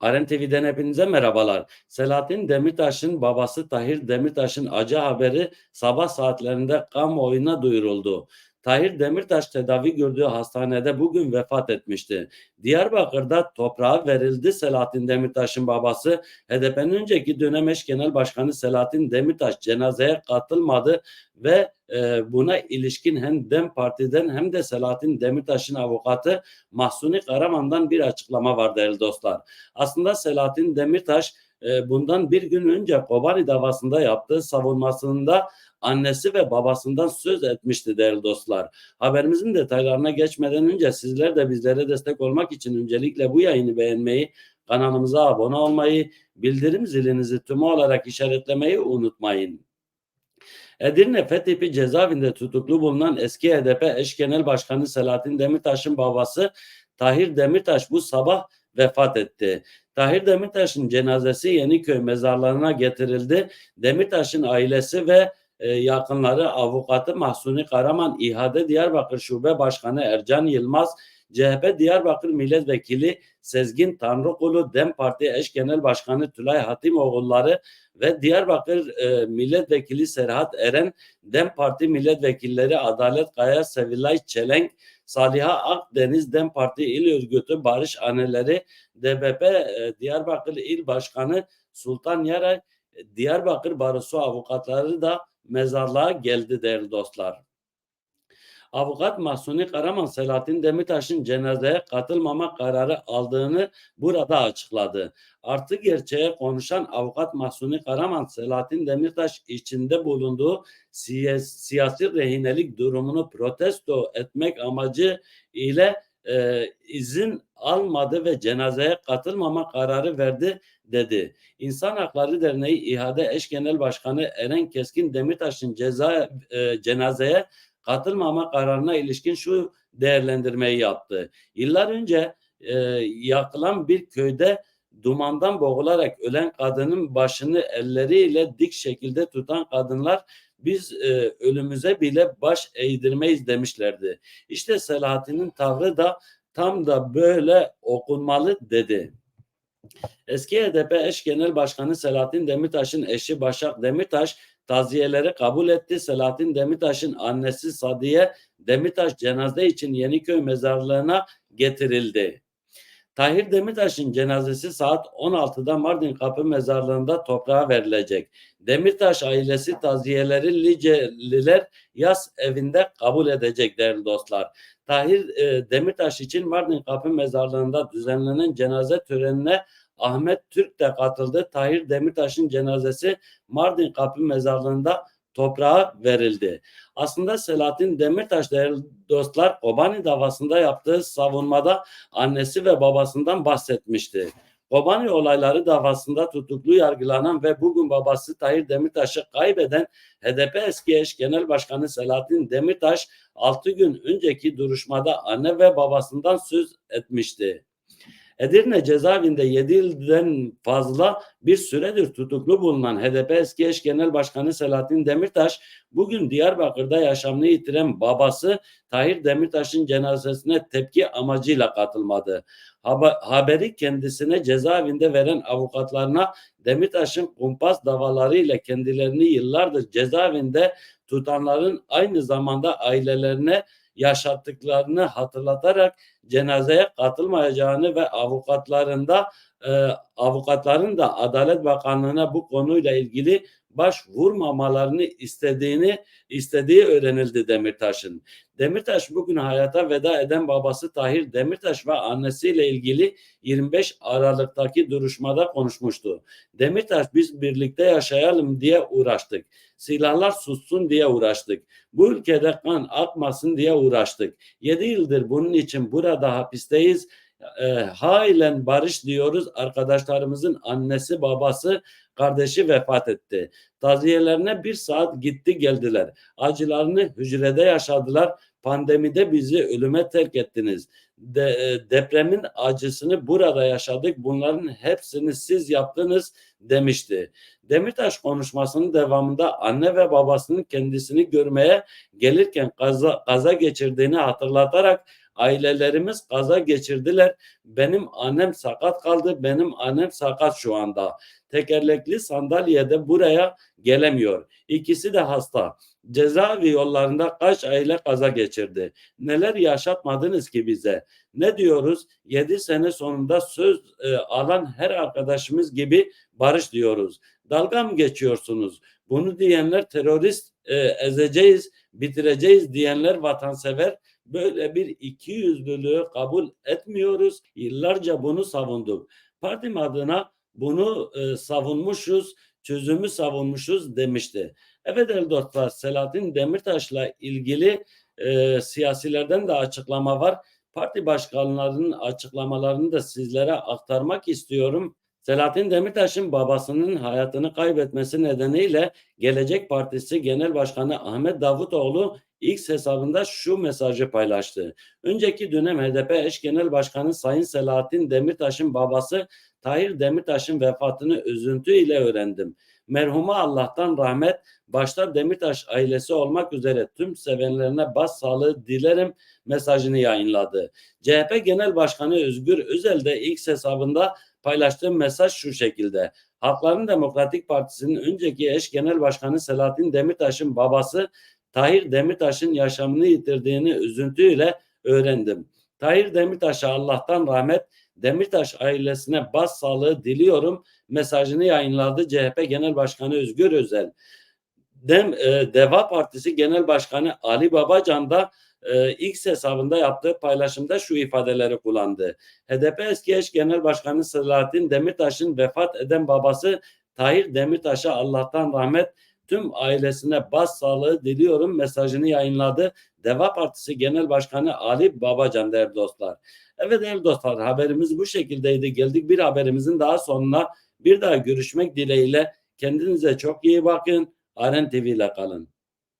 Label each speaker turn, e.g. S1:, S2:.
S1: Aren TV'den hepinize merhabalar. Selahattin Demirtaş'ın babası Tahir Demirtaş'ın acı haberi sabah saatlerinde kamuoyuna duyuruldu. Tahir Demirtaş tedavi gördüğü hastanede bugün vefat etmişti. Diyarbakır'da toprağa verildi Selahattin Demirtaş'ın babası. HDP'nin önceki dönem eş genel başkanı Selahattin Demirtaş cenazeye katılmadı ve e, buna ilişkin hem DEM Parti'den hem de Selahattin Demirtaş'ın avukatı Mahsuni Karaman'dan bir açıklama var değerli dostlar. Aslında Selahattin Demirtaş e, bundan bir gün önce Kobani davasında yaptığı savunmasında annesi ve babasından söz etmişti değerli dostlar. Haberimizin detaylarına geçmeden önce sizler de bizlere destek olmak için öncelikle bu yayını beğenmeyi, kanalımıza abone olmayı, bildirim zilinizi tümü olarak işaretlemeyi unutmayın. Edirne Fethipi cezaevinde tutuklu bulunan eski HDP eş genel başkanı Selahattin Demirtaş'ın babası Tahir Demirtaş bu sabah vefat etti. Tahir Demirtaş'ın cenazesi Yeniköy mezarlarına getirildi. Demirtaş'ın ailesi ve e, yakınları avukatı Mahsuni Karaman, İHA'de Diyarbakır Şube Başkanı Ercan Yılmaz, CHP Diyarbakır Milletvekili Sezgin Tanrıkulu, DEM Parti Eş Genel Başkanı Tülay Hatimoğulları ve Diyarbakır e, Milletvekili Serhat Eren, DEM Parti Milletvekilleri Adalet Kaya, Sevilay Çelenk, Saliha Akdeniz DEM Parti İl Örgütü Barış Anneleri, DBP e, Diyarbakır İl Başkanı Sultan Yaray, Diyarbakır Barosu avukatları da mezarlığa geldi değerli dostlar. Avukat Mahsuni Karaman Selahattin Demirtaş'ın cenazeye katılmama kararı aldığını burada açıkladı. Artı gerçeğe konuşan avukat Mahsuni Karaman Selahattin Demirtaş içinde bulunduğu siyasi, rehinelik durumunu protesto etmek amacı ile e, izin almadı ve cenazeye katılmama kararı verdi dedi. İnsan Hakları Derneği İHA'de eş genel başkanı Eren Keskin Demirtaş'ın ceza e, cenazeye katılmama kararına ilişkin şu değerlendirmeyi yaptı. Yıllar önce e, yakılan bir köyde dumandan boğularak ölen kadının başını elleriyle dik şekilde tutan kadınlar biz e, ölümüze bile baş eğdirmeyiz demişlerdi. İşte Selahattin'in tavrı da tam da böyle okunmalı dedi. Eski HDP eş genel başkanı Selahattin Demirtaş'ın eşi Başak Demirtaş taziyeleri kabul etti. Selahattin Demirtaş'ın annesi Sadiye Demirtaş cenaze için Yeniköy mezarlığına getirildi. Tahir Demirtaş'ın cenazesi saat 16'da Mardin Kapı Mezarlığı'nda toprağa verilecek. Demirtaş ailesi taziyeleri Liceliler yaz evinde kabul edecek değerli dostlar. Tahir e, Demirtaş için Mardin Kapı Mezarlığı'nda düzenlenen cenaze törenine Ahmet Türk de katıldı. Tahir Demirtaş'ın cenazesi Mardin Kapı Mezarlığı'nda toprağa verildi. Aslında Selahattin Demirtaş değerli dostlar Kobani davasında yaptığı savunmada annesi ve babasından bahsetmişti. Kobani olayları davasında tutuklu yargılanan ve bugün babası Tahir Demirtaş'ı kaybeden HDP eski eş genel başkanı Selahattin Demirtaş 6 gün önceki duruşmada anne ve babasından söz etmişti. Edirne cezaevinde 7 yıldan fazla bir süredir tutuklu bulunan HDP eski eş genel başkanı Selahattin Demirtaş bugün Diyarbakır'da yaşamını yitiren babası Tahir Demirtaş'ın cenazesine tepki amacıyla katılmadı. Haberi kendisine cezaevinde veren avukatlarına Demirtaş'ın kumpas davalarıyla kendilerini yıllardır cezaevinde tutanların aynı zamanda ailelerine yaşattıklarını hatırlatarak cenazeye katılmayacağını ve avukatlarında e, avukatların da Adalet Bakanlığı'na bu konuyla ilgili başvurmamalarını istediğini istediği öğrenildi Demirtaş'ın. Demirtaş bugün hayata veda eden babası Tahir Demirtaş ve annesiyle ilgili 25 Aralık'taki duruşmada konuşmuştu. Demirtaş biz birlikte yaşayalım diye uğraştık. Silahlar sussun diye uğraştık. Bu ülkede kan akmasın diye uğraştık. 7 yıldır bunun için burada hapisteyiz e, hailen barış diyoruz. Arkadaşlarımızın annesi, babası, kardeşi vefat etti. Taziyelerine bir saat gitti geldiler. Acılarını hücrede yaşadılar. Pandemide bizi ölüme terk ettiniz. De, e, depremin acısını burada yaşadık. Bunların hepsini siz yaptınız demişti. Demirtaş konuşmasının devamında anne ve babasının kendisini görmeye gelirken kaza, kaza geçirdiğini hatırlatarak Ailelerimiz kaza geçirdiler. Benim annem sakat kaldı. Benim annem sakat şu anda. Tekerlekli sandalyede buraya gelemiyor. İkisi de hasta. Cezaevi yollarında kaç aile kaza geçirdi. Neler yaşatmadınız ki bize? Ne diyoruz? 7 sene sonunda söz e, alan her arkadaşımız gibi barış diyoruz. Dalga mı geçiyorsunuz? Bunu diyenler terörist e, ezeceğiz, bitireceğiz diyenler vatansever. Böyle bir iki yüzlülüğü kabul etmiyoruz. Yıllarca bunu savunduk. Partim adına bunu e, savunmuşuz, çözümü savunmuşuz demişti. Evet değerli dostlar Selahattin Demirtaş'la ilgili e, siyasilerden de açıklama var. Parti başkanlarının açıklamalarını da sizlere aktarmak istiyorum. Selahattin Demirtaş'ın babasının hayatını kaybetmesi nedeniyle Gelecek Partisi Genel Başkanı Ahmet Davutoğlu X hesabında şu mesajı paylaştı. Önceki dönem HDP eş genel başkanı Sayın Selahattin Demirtaş'ın babası Tahir Demirtaş'ın vefatını üzüntüyle öğrendim. Merhuma Allah'tan rahmet, başta Demirtaş ailesi olmak üzere tüm sevenlerine başsağlığı dilerim mesajını yayınladı. CHP Genel Başkanı Özgür Özel de X hesabında paylaştığı mesaj şu şekilde. Halkların Demokratik Partisi'nin önceki eş genel başkanı Selahattin Demirtaş'ın babası Tahir Demirtaş'ın yaşamını yitirdiğini üzüntüyle öğrendim. Tahir Demirtaş'a Allah'tan rahmet, Demirtaş ailesine başsağlığı diliyorum mesajını yayınladı CHP Genel Başkanı Özgür Özel. Dem, e, Deva Partisi Genel Başkanı Ali Babacan da e, X hesabında yaptığı paylaşımda şu ifadeleri kullandı. HDP eski eş genel başkanı Selahattin Demirtaş'ın vefat eden babası Tahir Demirtaş'a Allah'tan rahmet tüm ailesine başsağlığı diliyorum mesajını yayınladı. Deva Partisi Genel Başkanı Ali Babacan değerli dostlar. Evet değerli dostlar haberimiz bu şekildeydi. Geldik bir haberimizin daha sonuna. Bir daha görüşmek dileğiyle kendinize çok iyi bakın. Aren TV ile kalın.